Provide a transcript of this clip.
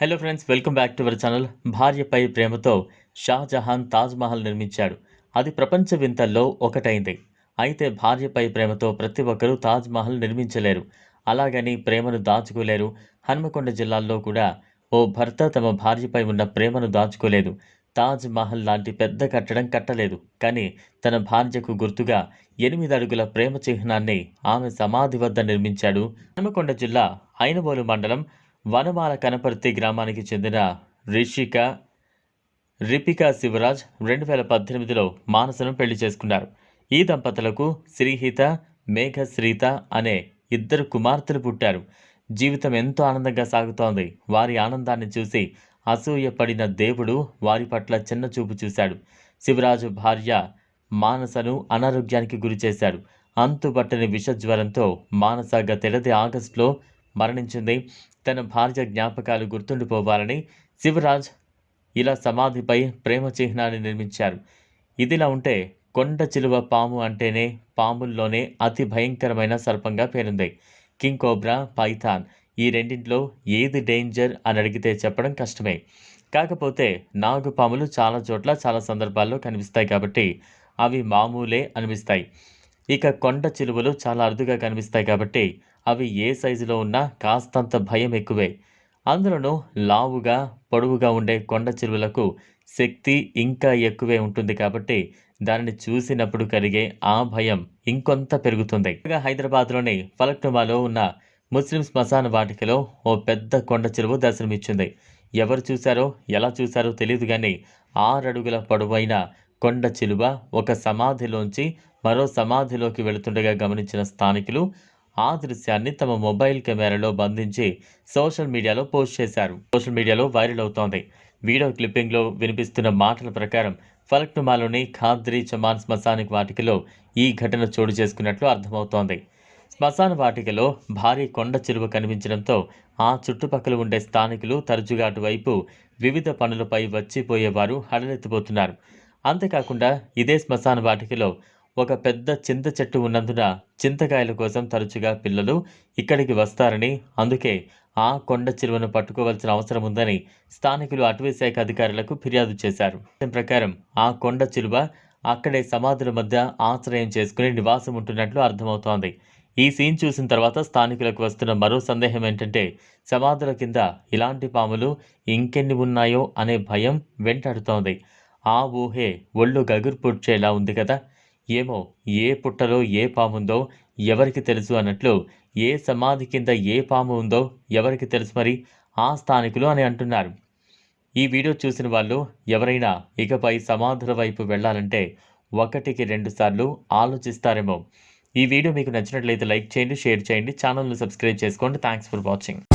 Hello friends welcome back to our channel. భార్యపై ప్రేమతో షాజహాన్ తాజ్మహల్ నిర్మించాడు. అది ప్రపంచ వింతల్లో ఒకటైంది. అయితే భార్యపై ప్రేమతో ప్రతి ఒక్కరూ తాజ్మహల్ నిర్మించలేరు. అలాగని ప్రేమను దాచుకోలేరు. హన్మకొండ జిల్లాల్లో కూడా ఓ భర్త తమ భార్యపై ఉన్న ప్రేమను దాచుకోలేదు. తాజ్ మహల్ లాంటి పెద్ద కట్టడం కట్టలేదు. కానీ తన భార్యకు గుర్తుగా ఎనిమిది అడుగుల ప్రేమ చిహ్నాన్ని ఆమె సమాధి వద్ద నిర్మించాడు హనుమకొండ జిల్లా ఐనబోలు మండలం వనమాల కనపర్తి గ్రామానికి చెందిన రిషిక రిపికా శివరాజ్ రెండు వేల పద్దెనిమిదిలో మానసను పెళ్ళి చేసుకున్నారు. ఈ దంపతులకు శ్రీహిత మేఘశ్రీత అనే ఇద్దరు కుమార్తెలు పుట్టారు. జీవితం ఎంతో ఆనందంగా సాగుతోంది. వారి ఆనందాన్ని చూసి అసూయపడిన దేవుడు వారి పట్ల చిన్న చూపు చూశాడు. శివరాజు భార్య మానసను అనారోగ్యానికి గురి చేశాడు. అంతుబట్టని విషజ్వరంతో మానస గతేడాది ఆగస్టులో మరణించింది. తన భార్య జ్ఞాపకాలు గుర్తుండిపోవాలని శివరాజ్ ఇలా సమాధిపై ప్రేమ చిహ్నాన్ని నిర్మించారు. ఇదిలా ఉంటే కొండ చిలువ పాము అంటేనే పాముల్లోనే అతి భయంకరమైన సర్పంగా పేరుంది. కింగ్ కోబ్రా పైథాన్ ఈ రెండింటిలో ఏది డేంజర్ అని అడిగితే చెప్పడం కష్టమే. కాకపోతే నాగుపాములు చాలా చోట్ల చాలా సందర్భాల్లో కనిపిస్తాయి కాబట్టి అవి మామూలే అనిపిస్తాయి. ఇక కొండ చిలువలు చాలా అరుదుగా కనిపిస్తాయి కాబట్టి అవి ఏ సైజులో ఉన్నా కాస్తంత భయం ఎక్కువే. అందులోనూ లావుగా పొడవుగా ఉండే కొండ చిలువలకు శక్తి ఇంకా ఎక్కువే ఉంటుంది కాబట్టి దానిని చూసినప్పుడు కలిగే ఆ భయం ఇంకొంత పెరుగుతుంది. ఇక హైదరాబాద్లోని ఫలక్నుమాలో ఉన్న ముస్లిం శ్మశాన వాటికలో ఓ పెద్ద కొండ చెరువు దర్శనమిచ్చింది. ఎవరు చూశారో ఎలా చూశారో తెలియదు కానీ ఆరడుగుల పొడవైన కొండ చిలువ ఒక సమాధిలోంచి మరో సమాధిలోకి వెళుతుండగా గమనించిన స్థానికులు ఆ దృశ్యాన్ని తమ మొబైల్ కెమెరాలో బంధించి సోషల్ మీడియాలో పోస్ట్ చేశారు. సోషల్ మీడియాలో వైరల్ అవుతోంది. వీడియో క్లిప్పింగ్లో వినిపిస్తున్న మాటల ప్రకారం ఫలక్నుమాలోని ఖాద్రి చమాన్ శ్మశానిక వాటికలో ఈ ఘటన చోటు చేసుకున్నట్లు అర్థమవుతోంది. శ్మశాన వాటికలో భారీ కొండ చెరువు కనిపించడంతో ఆ చుట్టుపక్కల ఉండే స్థానికులు తరచుగా అటువైపు వివిధ పనులపై వచ్చిపోయేవారు హడలెత్తిపోతున్నారు. అంతేకాకుండా ఇదే శ్మశాన వాటికలో ఒక పెద్ద చింత చెట్టు ఉన్నందున చింతకాయల కోసం తరచుగా పిల్లలు ఇక్కడికి వస్తారని అందుకే ఆ కొండ చెరువును పట్టుకోవాల్సిన అవసరం ఉందని స్థానికులు అటవీ శాఖ అధికారులకు ఫిర్యాదు చేశారు. దీని ప్రకారం ఆ కొండ చిలువ అక్కడే సమాధుల మధ్య ఆశ్రయం చేసుకుని నివాసం ఉంటున్నట్లు అర్థమవుతోంది. ఈ సీన్ చూసిన తర్వాత స్థానికులకు వస్తున్న మరో సందేహం ఏంటంటే సమాధుల కింద ఇలాంటి పాములు ఇంకెన్ని ఉన్నాయో అనే భయం వెంటాడుతోంది. ఆ ఊహే ఒళ్ళు గగుర్పుడ్చేలా ఉంది కదా. ఏమో ఏ పుట్టలో ఏ పాముందో ఎవరికి తెలుసు అన్నట్లు ఏ సమాధి కింద ఏ పాము ఉందో ఎవరికి తెలుసు మరి? ఆ స్థానికులు అని అంటున్నారు. ఈ వీడియో చూసిన వాళ్ళు ఎవరైనా ఇకపై సమాధుల వైపు వెళ్ళాలంటే ఒకటికి రెండు సార్లు ఆలోచిస్తారేమో. ఈ వీడియో మీకు నచ్చినట్లయితే లైక్ చేయండి షేర్ చేయండి ఛానల్ను సబ్స్క్రైబ్ చేసుకోండి. Thanks for watching